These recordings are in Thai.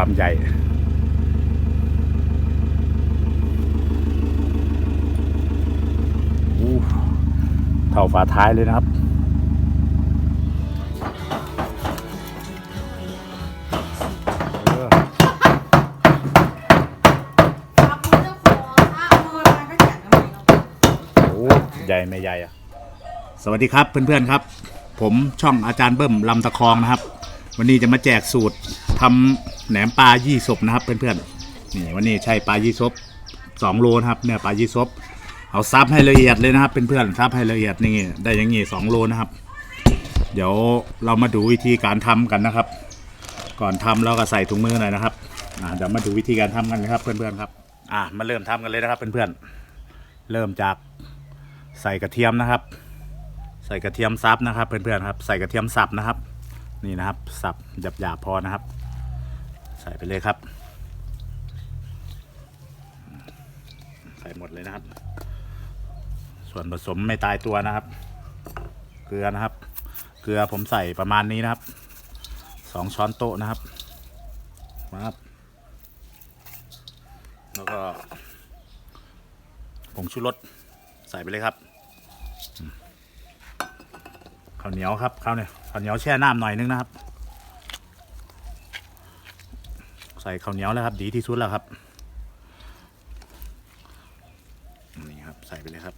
ความใหญ่ เท่าฝาท้ายเลยนะครับโอ้ใหญ่ไม่ใหญ่อะสวัสดีครับเพื่อนๆครับ ผมช่องอาจารย์เบิ้มลำตะคองนะครับ วันนี้จะมาแจกสูตรทำ แหนมปลายี่สบนะครับเพื่อนๆนี่วันนี้ใช่ปลายี่สบสองโลนะครับเนี่ยปลายี่สบเอาซับให้ละเอียดเลยนะครับเพื่อนๆซับให้ละเอียดนี่ได้อยังงี้สองโลนะครับ เดี๋ยวเรามาดูวิธีการทำกันนะครับ ก่อนทำเราก็ใส่ถุงมือหน่อยนะครับอ่าเดี๋ยวมาดูวิธีการทำกันนะครับเพื่อนๆครับอ่ามาเริ่มทำกันเลยนะครับเพื่อนๆเริ่มจากใส่กระเทียมนะครับ ใส่กระเทียมซับนะครับเพื่อนๆครับ ใส่กระเทียมสับนะครับ นี่นะครับสับหยาบๆพอนะครับ ส่ไปเลยครับ ใส่หมดเลยนะครับ ส่วนผสมไม่ตายตัวนะครับ เกลือนะครับ เกลือผมใส่ประมาณนี้นะครับสองช้อนโต๊ะนะครับนะครับ แล้วก็ผงชูรสใส่ไปเลยครับข้าวเหนียวครับข้าวเนี่ยข้าวเหนียวแช่น้ำหน่อยนึงนะครับ ใส่ข้าวเหนียวแล้วครับ ดีที่สุดแล้วครับนี่ครับใส่ไปเลยครับ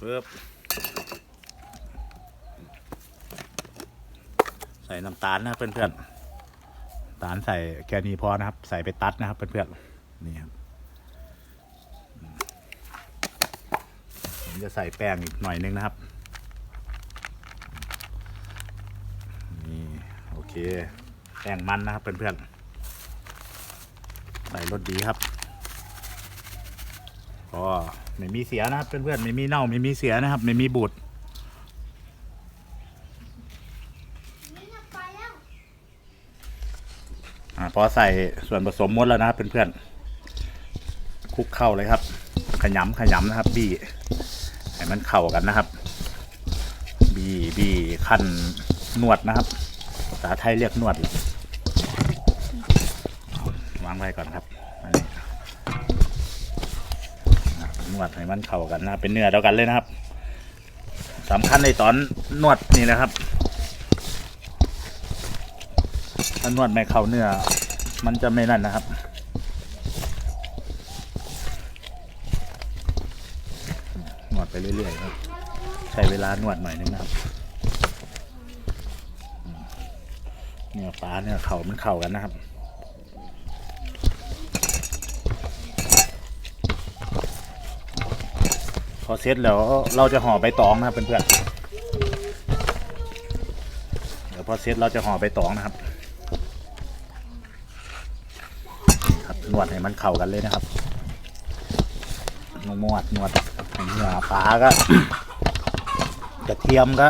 ปึ๊บใส่น้ำตาลนะเพื่อนๆตาลใส่แค่นี้พอนะครับ ใส่ไปตัดนะครับเพื่อนๆนี่ครับผมจะใส่แป้งอีกหน่อยนึงนะครับ นี่ โอเค แป้งมันนะครับเพื่อนๆใส่รสดีครับก็ไม่มีเสียนะครับเพื่อนๆไม่มีเน่าไม่มีเสียนะครับ ไม่มีบูดอ่าพอใส่ส่วนผสมหมดแล้วนะครับเพื่อนๆคลุกเข้าเลยครับ ขยำขยำนะครับ บี้ให้มันเข้ากันนะครับ บี้บี้ขั้นนวดนะครับาษาไทยเรียกนวดวางไว้ก่อนครับนนนวดให้มันเข้ากันนะเป็นเนื้อเดียวกันเลยนะครับสำคัญในตอนนวดนี่นะครับถ้านวดไม่เข้าเนื้อ มันจะไม่นั่นนะครับนวดไปเรื่อยๆครับใช้เวลานวดหน่อยนึงนะครับอืม เนื้อปลาเนื้อเขามันเข้ากันนะครับพอเสร็จแล้วเราจะห่อใบตองนะครับเพื่อนๆเดี๋ยวพอเสร็จเราจะห่อใบตองนะครับครับนวดให้มันเข้ากันเลยนะครับนวดนวดให้เนื้อปลาก็กระเทียมก็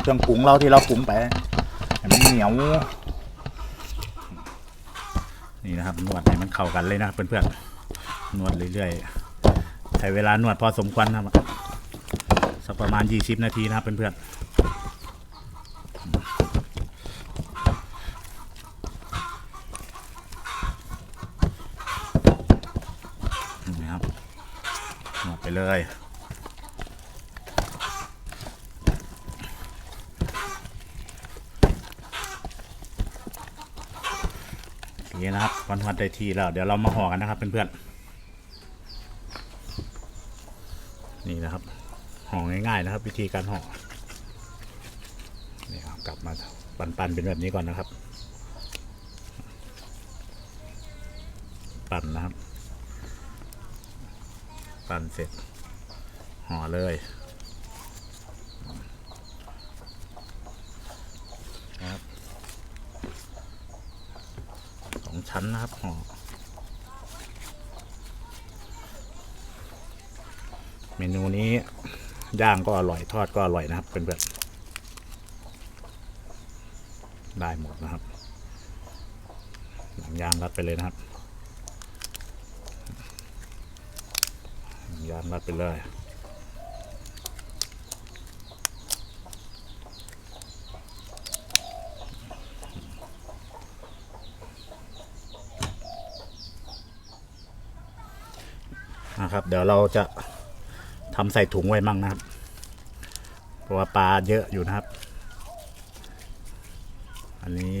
เครื่องปรุงเราที่เราปรุงไป ให้มันเหนียว นี่นะครับนวดให้มันเข้ากันเลยนะเพื่อนๆนวดเรื่อยๆใช้เวลานวดพอสมควรนะครับสักประมาณ 20 นาทีนะครับเพื่อนๆนี่ครับหมดไปเลย นี่นะครับวันวัดได้ทีแล้ว เดี๋ยวเรามาห่อกันนะครับเพื่อนๆนี่นะครับห่อง่ายๆนะครับ วิธีการห่อนี่ครับกลับมาปั่นๆเป็นแบบนี้ก่อนนะครับ ปั่นนะครับ ปั่นเสร็จห่อเลยนะครับสอง ชั้นนะครับห่อเมนูนี้ย่างก็อร่อยทอดก็อร่อยนะครับเพื่อนๆได้หมดนะครับหนังย่างรัดไปเลยนะครับยานรัดไปเลย นะครับ เดี๋ยวเราจะทำใส่ถุงไว้มั่งนะครับ เพราะว่าปลาเยอะอยู่นะครับ อันนี้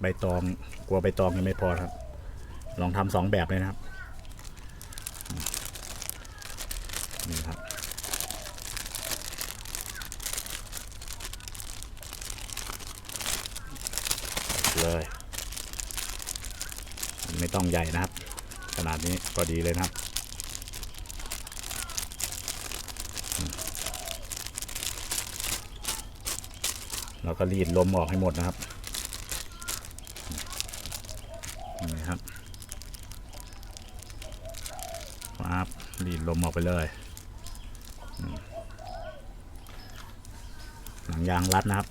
ใบตองกลัวใบตองยังไม่พอครับ ลองทำสองแบบเลยนะครับนี่ครับเลยไม่ต้องใหญ่นะครับ ขนาดนี้พอดีเลยนะครับ เราก็รีดลมออกให้หมดนะครับนี่ครับปั๊บรีดลมออกไปเลยหนังยางรัดนะครับ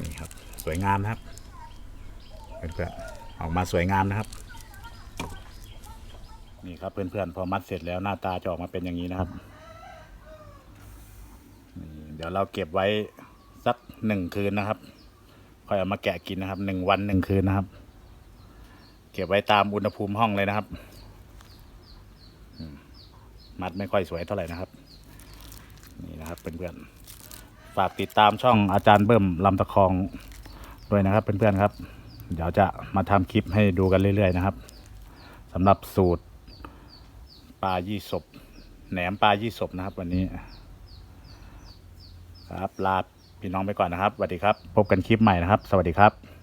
นี่ครับสวยงามนะครับเพื่อนๆออกมาสวยงามนะครับ นี่ครับเพื่อนๆพอมัดเสร็จแล้วหน้าตาจะออกมาเป็นอย่างนี้นะครับนี่เดี๋ยวเราเก็บไว้สักหนึ่งคืนนะครับ ค่อยเอามาแกะกินนะครับหนึ่งวันหนึ่งคืนนะครับ เก็บไว้ตามอุณหภูมิห้องเลยนะครับมัดไม่ค่อยสวยเท่าไหร่นะครับ นี่นะครับเพื่อนๆฝากติดตามช่องอาจารย์เบิ้มลำตะคองด้วยนะครับเพื่อนๆครับ เดี๋ยวจะมาทำคลิปให้ดูกันเรื่อย ๆ นะครับสำหรับสูตร ปลายี่สบแหนมปลายี่สบนะครับ วันนี้ ครับลาพี่น้องไปก่อนนะครับสวัสดีครับ พบกันคลิปใหม่นะครับ สวัสดีครับ